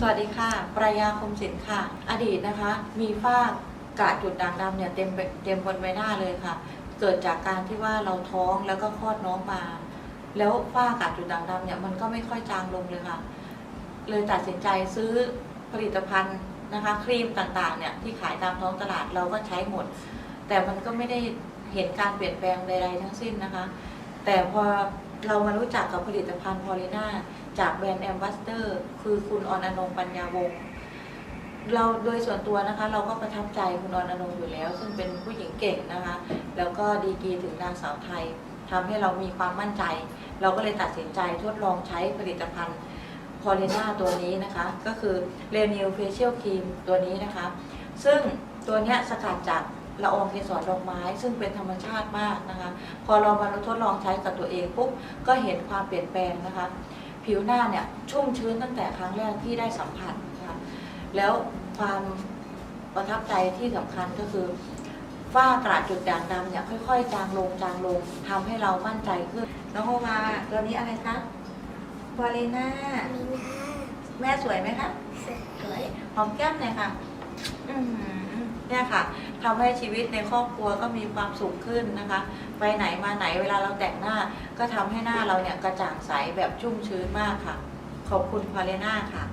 สวัสดีค่ะ ปรายาคมสินค่ะ อดีตนะคะ มีฝ้ากระจุดด่างดำเนี่ยเต็มเต็มบนใบหน้าเลยค่ะ เกิดจากการที่ว่าเราท้องแล้วก็คลอดน้องมา แล้วฝ้ากระจุดด่างดำเนี่ยมันก็ไม่ค่อยจางลงเลยค่ะ เลยตัดสินใจซื้อผลิตภัณฑ์นะคะ ครีมต่างๆเนี่ยที่ขายตามท้องตลาดเราก็ใช้หมด แต่มันก็ไม่ได้เห็นการเปลี่ยนแปลงใดๆทั้งสิ้นนะคะ แต่พอ เรามารู้จักกับผลิตภัณฑ์พอลิน่าจากแบรนด์แอมบัสเตอร์คือคุณออนอนงปัญญาวงศ์เราโดยส่วนตัวนะคะ เราก็ประทับใจคุณออนอนงอยู่แล้ว ซึ่งเป็นผู้หญิงเก่งนะคะ แล้วก็ดีกีถึงนางสาวไทยทำให้เรามีความมั่นใจ เราก็เลยตัดสินใจทดลองใช้ผลิตภัณฑ์พอลิน่าตัวนี้นะคะ ก็คือเรนิวเฟเชียลครีมตัวนี้นะคะ ซึ่งตัวนี้สกัดจาก ละอองเกสรดอกไม้ ซึ่งเป็นธรรมชาติมากนะคะ พอเรามาทดลองใช้กับตัวเองปุ๊บก็เห็นความเปลี่ยนแปลงนะคะ ผิวหน้าเนี่ยชุ่มชื้นตั้งแต่ครั้งแรกที่ได้สัมผัสนะคะแล้วความประทับใจที่สำคัญก็คือฝ้ากระจุดด่างดำเนี่ยค่อย ๆ จางลงจางลงทำให้เรามั่นใจขึ้น น้องโอมาตัวนี้อะไรคะวาเลน่ามีหน้าแม่สวยไหมคะสวยหอมแก้มหน่อยค่ะอืมเนี่ยค่ะ ทำให้ชีวิตในครอบครัวก็มีความสุขขึ้นนะคะ ไปไหนมาไหนเวลาเราแต่งหน้า ก็ทำให้หน้าเราเนี่ยกระจ่างใสแบบชุ่มชื้นมากค่ะ ขอบคุณพาเลน่าค่ะ